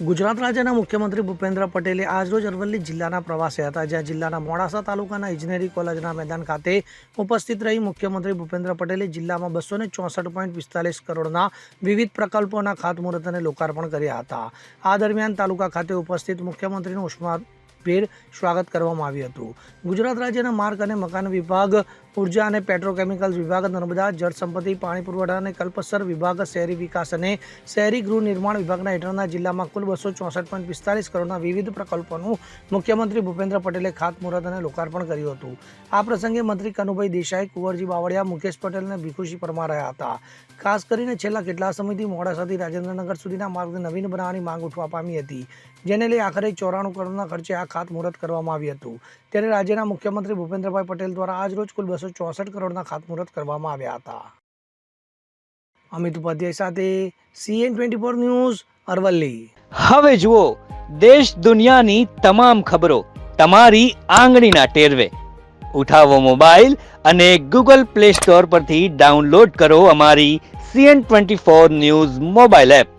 ગુજરાત રાજ્યના મુખ્યમંત્રી ભૂપેન્દ્ર પટેલે આજરોજ અરવલ્લી જિલ્લાના પ્રવાસે હતા, જ્યાં જિલ્લાના મોડાસા તાલુકાના ઇજનેરી કોલેજના મેદાન ખાતે ઉપસ્થિત રહી મુખ્યમંત્રી ભૂપેન્દ્ર પટેલે જિલ્લામાં બસો ચોસઠ પોઈન્ટ પિસ્તાલીસ કરોડના વિવિધ પ્રકલ્પોના ખાતમુહૂર્ત અને લોકાર્પણ કર્યા હતા. આ દરમિયાન તાલુકા ખાતે ઉપસ્થિત મુખ્યમંત્રીનું ઉષ્માભેર સ્વાગત કરવામાં આવ્યું હતું. ગુજરાત રાજ્યના માર્ગ અને મકાન વિભાગ ઊર્જા અને પેટ્રોકેમિકલ્સ વિભાગ નર્મદા, જળ સંપત્તિ, પાણી પુરવઠા અને કલ્પસર વિભાગ શહેરી વિકાસ અને શહેરી ગૃહ નિર્માણ વિભાગના હેઠળના જિલ્લામાં કુલ બસો ચોસઠ પોઈન્ટ પિસ્તાલીસ કરોડના વિવિધ પ્રકલ્પોનું મુખ્યમંત્રી ભૂપેન્દ્ર પટેલે ખાતમુહૂર્ત અને લોકાર્પણ કર્યું હતું. આ પ્રસંગે મંત્રી કનુભાઈ દેસાઈ, કુંવરજી બાવળિયા, મુકેશ પટેલ અને ભીખુશી પરમાર રહ્યા હતા. ખાસ કરીને છેલ્લા કેટલા સમયથી મોડાસાથી રાજેન્દ્રનગર સુધીના માર્ગને નવીન બનાવવાની માંગ ઉઠવા પામી હતી, જેને લઈ આખરે ચોરાણું કરોડના ખર્ચે આ ખાતમુહૂર્ત કરવામાં આવ્યું હતું. ત્યારે રાજ્યના મુખ્યમંત્રી ભૂપેન્દ્રભાઈ પટેલ દ્વારા આજરોજ કુલ બસો ચોસઠ કરોડના ખાતમુહૂર્ત કરવામાં આવ્યા હતા. અમિત ઉપાધ્યાય સાથે CN twenty four news, Aravalli. હવે જુઓ, દેશ દુનિયાની તમામ ખબરો તમારી આંગળીના ટેરવે. ઉઠાવો મોબાઈલ અને ગૂગલ પ્લે સ્ટોર પરથી ડાઉનલોડ કરો અમારી CN twenty four news mobile app.